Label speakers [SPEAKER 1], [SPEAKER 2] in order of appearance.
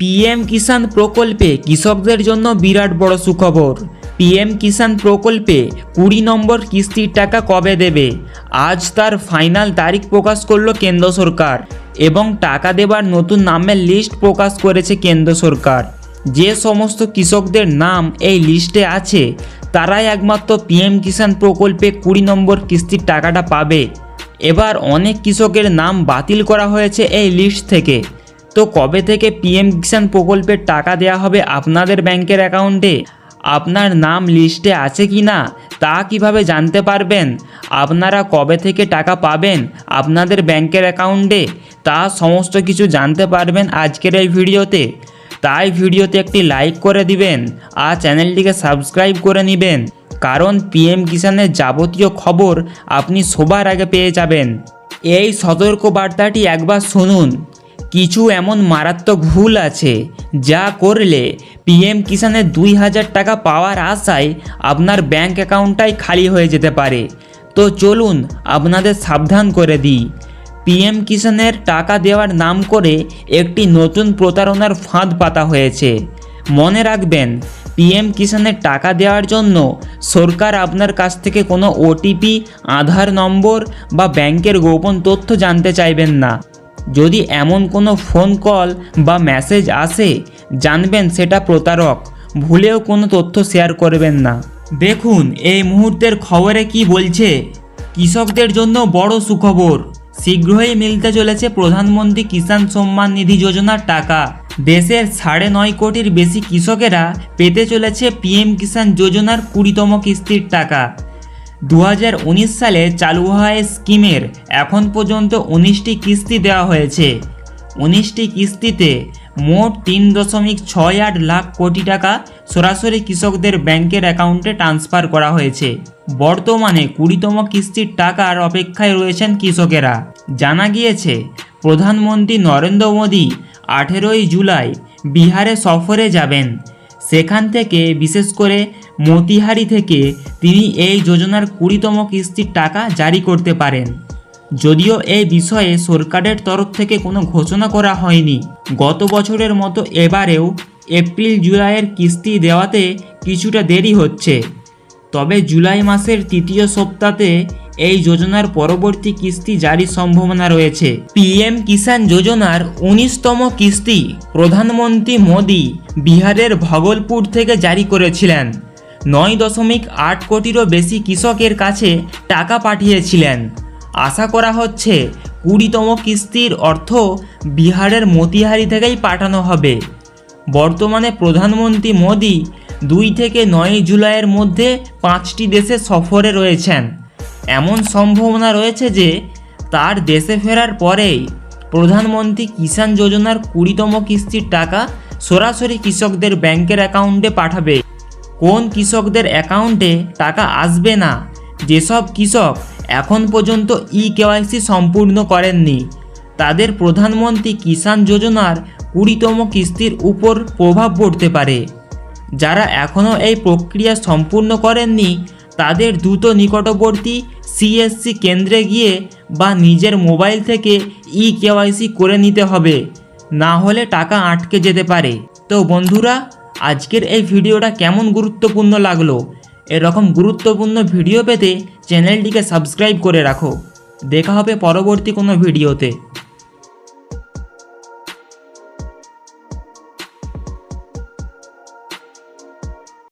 [SPEAKER 1] PM কিষাণ প্রকল্পে কৃষকদের জন্য বিরাট বড় সুখবর। পিএম কিষাণ প্রকল্পে কুড়ি নম্বর কিস্তির টাকা কবে দেবে? আজ তার ফাইনাল তারিখ প্রকাশ করল কেন্দ্র সরকার এবং টাকা দেবার নতুন নামের লিস্ট প্রকাশ করেছে কেন্দ্র সরকার। যে সমস্ত কৃষকদের নাম এই লিস্টে আছে, তারাই একমাত্র পিএম কিষাণ প্রকল্পে কুড়ি নম্বর কিস্তির টাকাটা পাবে। এবার অনেক কৃষকের নাম বাতিল করা হয়েছে এই লিস্ট থেকে। তো কবে থেকে পিএম কিষাণ প্রকল্পের টাকা দেওয়া হবে আপনাদের ব্যাংকের অ্যাকাউন্টে? আপনার নাম লিস্টে আছে কি না? তা কীভাবে জানতে পারবেন? আপনারা কবে থেকে টাকা পাবেন আপনাদের ব্যাংকের অ্যাকাউন্টে? তা সমস্ত কিছু জানতে পারবেন আজকের এই ভিডিওতে। তাই ভিডিওতে একটি লাইক করে দিবেন আর চ্যানেলটিকে সাবস্ক্রাইব করে নেবেন। কারণ পিএম কিষাণের যাবতীয় খবর আপনি সবার আগে পেয়ে যাবেন। এই সতর্ক বার্তাটি একবার শুনুন। কিছু এমন মারাত্মক ভুল আছে যা করলে পিএম কিষাণের দুই হাজার টাকা পাওয়ার আশায় আপনার ব্যাংক অ্যাকাউন্টটাই খালি হয়ে যেতে পারে। তো চলুন আপনাদের সাবধান করে দিই। পিএম কিষাণের টাকা দেওয়ার নাম করে একটি নতুন প্রতারণার ফাঁদ পাতা হয়েছে। মনে রাখবেন পিএম কিষাণের টাকা দেওয়ার জন্য সরকার আপনার কাছ থেকে কোনো ওটিপি আধার নম্বর বা ব্যাংকের গোপন তথ্য জানতে চাইবেন না। যদি এমন কোনো ফোন কল বা মেসেজ আসে, জানবেন সেটা প্রতারক। ভুলেও কোনো তথ্য শেয়ার করবেন না। দেখুন, এই মুহূর্তের খবরে কি বলছে? কৃষকদের জন্য বড় সুখবর। শীঘ্রই মিলতে চলেছে প্রধানমন্ত্রী কিষাণ সম্মান নিধি যোজনার টাকা। দেশের সাড়ে নয় কোটির বেশি কৃষকেরা পেতে চলেছে পিএম কিষাণ যোজনার কুড়িতম কিস্তির টাকা। দু হাজার উনিশ সালে চালু হয় স্কিমের এখন পর্যন্ত উনিশটি কিস্তি দেওয়া হয়েছে। উনিশটি কিস্তিতে মোট তিন দশমিক ছয় আট লাখ কোটি টাকা সরাসরি কৃষকদের ব্যাংকের অ্যাকাউন্টে ট্রান্সফার করা হয়েছে। বর্তমানে কুড়িতম কিস্তির টাকার অপেক্ষায় রয়েছেন কৃষকেরা। জানা গিয়েছে, প্রধানমন্ত্রী নরেন্দ্র মোদী আঠেরোই জুলাই বিহারে সফরে যাবেন। সেখান থেকে বিশেষ করে মতিহারি থেকে তিনি এই যোজনার কুড়িতম কিস্তির টাকা জারি করতে পারেন। যদিও এই বিষয়ে সরকারের তরফ থেকে কোনো ঘোষণা করা হয়নি। গত বছরের মতো এবারেও এপ্রিল জুলাইয়ের কিস্তি দেওয়াতে কিছুটা দেরি হচ্ছে। তবে জুলাই মাসের তৃতীয় সপ্তাহে এই যোজনার পরবর্তী কিস্তি জারির সম্ভাবনা রয়েছে। পিএম কিষাণ যোজনার উনিশতম কিস্তি প্রধানমন্ত্রী মোদী বিহারের ভগলপুর থেকে জারি করেছিলেন। নয় দশমিক আট কোটিরও বেশি কৃষকের কাছে টাকা পাঠিয়েছিলেন। আশা করা হচ্ছে কুড়িতম কিস্তির অর্থ বিহারের মতিহারি থেকেই পাঠানো হবে। বর্তমানে প্রধানমন্ত্রী মোদি দুই থেকে নয় জুলাইয়ের মধ্যে পাঁচটি দেশে সফরে রয়েছেন। এমন সম্ভাবনা রয়েছে যে তার দেশে ফেরার পরেই প্রধানমন্ত্রী কিষাণ যোজনার কুড়িতম কিস্তির টাকা সরাসরি কৃষকদের ব্যাংকের অ্যাকাউন্টে পাঠাবে। কোন কৃষকদের অ্যাকাউন্টে টাকা আসবে না? যেসব কৃষক এখন পর্যন্ত ই কেওয়াইসি সম্পূর্ণ করেননি, তাদের প্রধানমন্ত্রী কিষাণ যোজনার কুড়িতম কিস্তির উপর প্রভাব পড়তে পারে। যারা এখনও এই প্রক্রিয়া সম্পূর্ণ করেননি, তাদের দ্রুত নিকটবর্তী সিএসসি কেন্দ্রে গিয়ে বা নিজের মোবাইল থেকে ই কেওয়াইসি করে নিতে হবে, না হলে টাকা আটকে যেতে পারে। তো বন্ধুরা আজকের এই ভিডিওটা কেমন গুরুত্বপূর্ণ লাগল? এরকম গুরুত্বপূর্ণ ভিডিও পেতে চ্যানেলটিকে সাবস্ক্রাইব করে রাখো। দেখা হবে পরবর্তী কোনো ভিডিওতে।